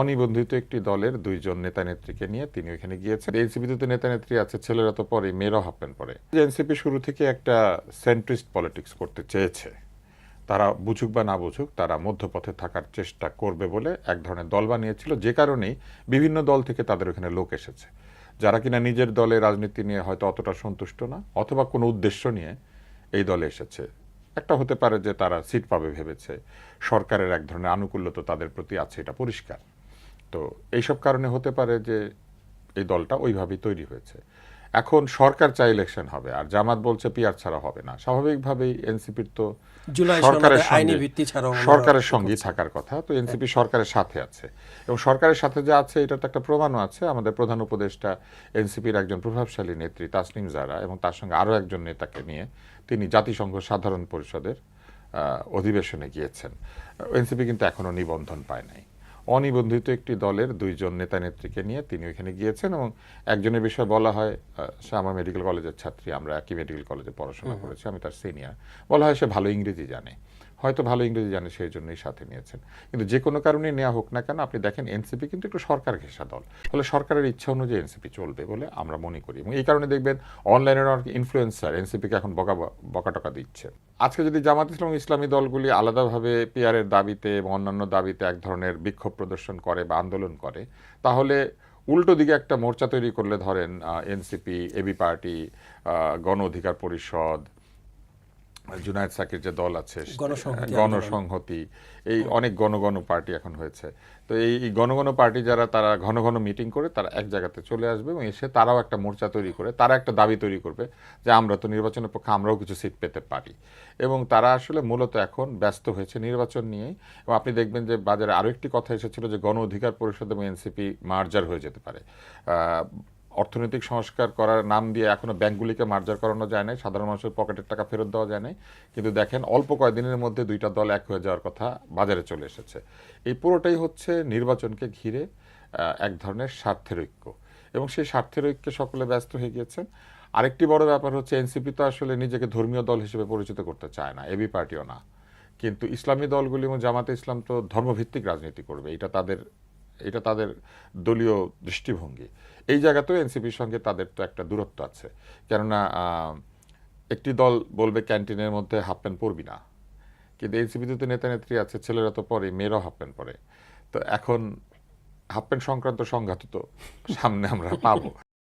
অনিবন্ধিত একটি দলের দুইজন নেতা নেত্রীকে নিয়ে তিনি ওখানে গিয়েছেন। এনসিপিতে তো নেতা নেত্রী আছে, ছেলেরা তো পরে, মেয়েরাও হাফেন পরে। এনসিপি শুরু থেকে একটা সেন্ট্রিস্ট পলিটিক্স করতে চেয়েছে। তারা বুঝুক বা না বুঝুক, তারা মধ্যপথে থাকার চেষ্টা করবে বলে এক ধরনের দল বানিয়েছিল। যে কারণেই বিভিন্ন দল থেকে তাদের ওখানে লোক এসেছে। যারা কিনা নিজের দলে রাজনীতি নিয়ে হয়তো অতটা সন্তুষ্ট না, অথবা কোনো উদ্দেশ্য নিয়ে এই দলে এসেছে। একটা হতে পারে যে তারা সিট পাবে ভেবেছে। সরকারের এক ধরনের আনুকূল্য তো তাদের প্রতি আছে, এটা পরিষ্কার। তো এইসব কারণে হতে পারে যে এই দলটা ওইভাবেই তৈরি হয়েছে। এখন সরকার চাই ইলেকশন হবে আর জামাত বলছে পিয়ার ছাড়া হবে না। স্বাভাবিকভাবেই এনসিপির তো সরকারের আইনি সঙ্গে সরকারের সঙ্গেই থাকার কথা। তো এনসিপি সরকারের সাথে আছে। এবং সরকারের সাথে যে আছে এটা তো একটা প্রমাণও আছে। আমাদের প্রধান উপদেষ্টা এনসিপির একজন প্রভাবশালী নেত্রী তাসনিম জারা এবং তার সঙ্গে আরও একজন নেতাকে নিয়ে তিনি জাতিসংঘ সাধারণ পরিষদের অধিবেশনে গিয়েছেন। এনসিপি কিন্তু এখনও নিবন্ধন পায় নাই। অনিবন্ধিত একটি দলের দুইজন নেতা নেত্রীকে নিয়ে তিনি ওইখানে গিয়েছেন এবং একজনের বিষয়ে বলা হয় সে আমার মেডিকেল কলেজের ছাত্রী আমরা একই মেডিকেল কলেজে পড়াশোনা করেছি আমি তার সিনিয়র বলা হয় সে ভালো ইংরেজি জানে। হয়তো ভালো ইংরেজি জানে সেই জন্যই সাথে নিয়েছেন। কিন্তু যে কোনো কারণে নেওয়া হোক না কেন, আপনি দেখেন এনসিপি কিন্তু একটু সরকার ঘেঁষা দল। ফলে সরকারের ইচ্ছা অনুযায়ী এনসিপি চলবে বলে আমরা মনে করি। এবং এই কারণে দেখবেন অনলাইনের অনেক ইনফ্লুয়েন্সার এনসিপিকে এখন বকা বকা টকা দিচ্ছে। আজকে যদি জামাত ইসলাম ইসলামী দলগুলি আলাদাভাবে পিয়ারের দাবিতে এবং অন্যান্য দাবিতে এক ধরনের বিক্ষোভ প্রদর্শন করে বা আন্দোলন করে, তাহলে উল্টো দিকে একটা মোর্চা তৈরি করলে ধরেন এনসিপি, এবি পার্টি গণ অধিকার পরিষদ জুনায়দ সাকির যে দল আছে গণসংহতি গণসংহতি। এই অনেক গণ গণ পার্টি এখন হয়েছে। তো এই এই গণ গণ পার্টি যারা তারা ঘন ঘন মিটিং করে তারা এক জায়গাতে চলে আসবে এবং এসে তারাও একটা মোর্চা তৈরি করে তারা একটা দাবি তৈরি করবে যে আমরা তো নির্বাচনের পক্ষে আমরাও কিছু সিট পেতে পারি। এবং তারা আসলে মূলত এখন ব্যস্ত হয়েছে নির্বাচন নিয়েই এবং আপনি দেখবেন যে বাজারে আরও একটি কথা এসেছিল যে গণ অধিকার পরিষদ এবং এনসিপি মার্জার হয়ে যেতে পারে। অর্থনৈতিক সংস্কার করার নাম দিয়ে এখনও ব্যাংকগুলিকে মার্জার করানো যায় নাই, সাধারণ মানুষের পকেটের টাকা ফেরত দেওয়া যায় নাই। কিন্তু দেখেন, অল্প কয়েকদিনের মধ্যে দুইটা দল এক হয়ে যাওয়ার কথা বাজারে চলে এসেছে। এই পুরোটাই হচ্ছে নির্বাচনকে ঘিরে এক ধরনের স্বার্থের ঐক্য। এবং সেই স্বার্থের ঐক্যে সকলে ব্যস্ত হয়ে গিয়েছেন। আরেকটি বড় ব্যাপার হচ্ছে, এনসিপি তো আসলে নিজেকে ধর্মীয় দল হিসেবে পরিচিত করতে চায় না, এবি পার্টিও না। কিন্তু ইসলামী দলগুলি এবং জামাতে ইসলাম তো ধর্মভিত্তিক রাজনীতি করবে, এটা তাদের এটা তাদের দলীয় দৃষ্টিভঙ্গি। এই জায়গাতেও এনসিপির সঙ্গে তাদের তো একটা দূরত্ব আছে। কেননা একটি দল বলবে ক্যান্টিনের মধ্যে হাফ প্যান্ট পরবি না। কিন্তু এনসিপিতে তো নেতা নেত্রী আছে, ছেলেরা তো পরে, মেয়েরাও হাফ প্যান্ট পরে। তো এখন হাফ প্যান্ট সংক্রান্ত সংঘাত তো সামনে আমরা পাবো।